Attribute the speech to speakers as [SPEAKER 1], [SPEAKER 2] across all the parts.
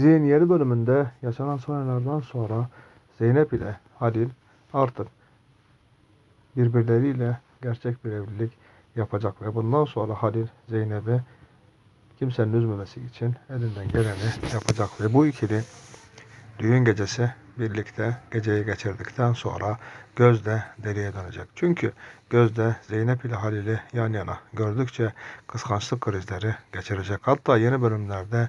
[SPEAKER 1] Dizinin yeni bölümünde yaşanan sonralardan sonra Zeynep ile Halil artık birbirleriyle gerçek bir evlilik yapacak ve bundan sonra Halil Zeynep'i kimsenin üzmemesi için elinden geleni yapacak ve bu ikili düğün gecesi birlikte geceyi geçirdikten sonra Gözde deliye dönecek. Çünkü Gözde Zeynep ile Halil'i yan yana gördükçe kıskançlık krizleri geçirecek. Hatta yeni bölümlerde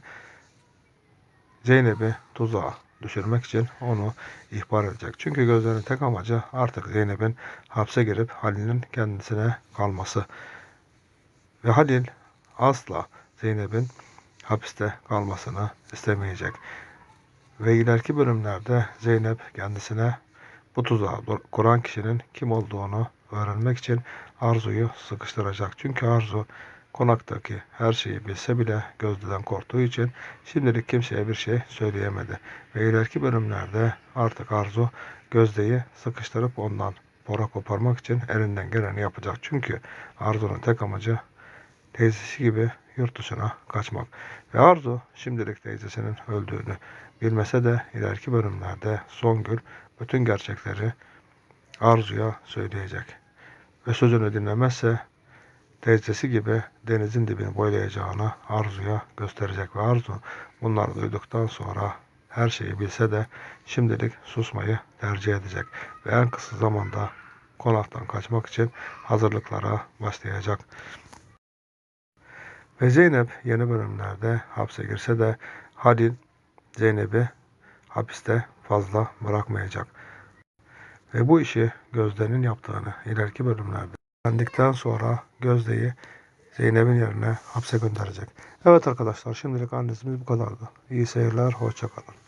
[SPEAKER 1] Zeynep'i tuzağa düşürmek için onu ihbar edecek. Çünkü Gözde'nin tek amacı artık Zeynep'in hapse girip Halil'in kendisine kalması. Ve Halil asla Zeynep'in hapiste kalmasını istemeyecek. Ve ileriki bölümlerde Zeynep kendisine bu tuzağı kuran kişinin kim olduğunu öğrenmek için Arzu'yu sıkıştıracak. Çünkü Arzu konaktaki her şeyi bilse bile Gözde'den korktuğu için şimdilik kimseye bir şey söyleyemedi. Ve ileriki bölümlerde artık Arzu Gözde'yi sıkıştırıp ondan pora koparmak için elinden geleni yapacak. Çünkü Arzu'nun tek amacı teyzesi gibi yurt dışına kaçmak. Ve Arzu şimdilik teyzesinin öldüğünü bilmese de ileriki bölümlerde Songül bütün gerçekleri Arzu'ya söyleyecek. Ve sözünü dinlemezse teyzesi gibi denizin dibini boylayacağını Arzu'ya gösterecek ve Arzu bunları duyduktan sonra her şeyi bilse de şimdilik susmayı tercih edecek ve en kısa zamanda konaktan kaçmak için hazırlıklara başlayacak. Ve Zeynep yeni bölümlerde hapse girse de Halil Zeynep'i hapiste fazla bırakmayacak. Ve bu işi Gözde'nin yaptığını ileriki bölümlerde öğrendikten sonra Gözde'yi Zeynep'in yerine hapse gönderecek. Evet arkadaşlar şimdilik analizimiz bu kadardı. İyi seyirler, hoşçakalın.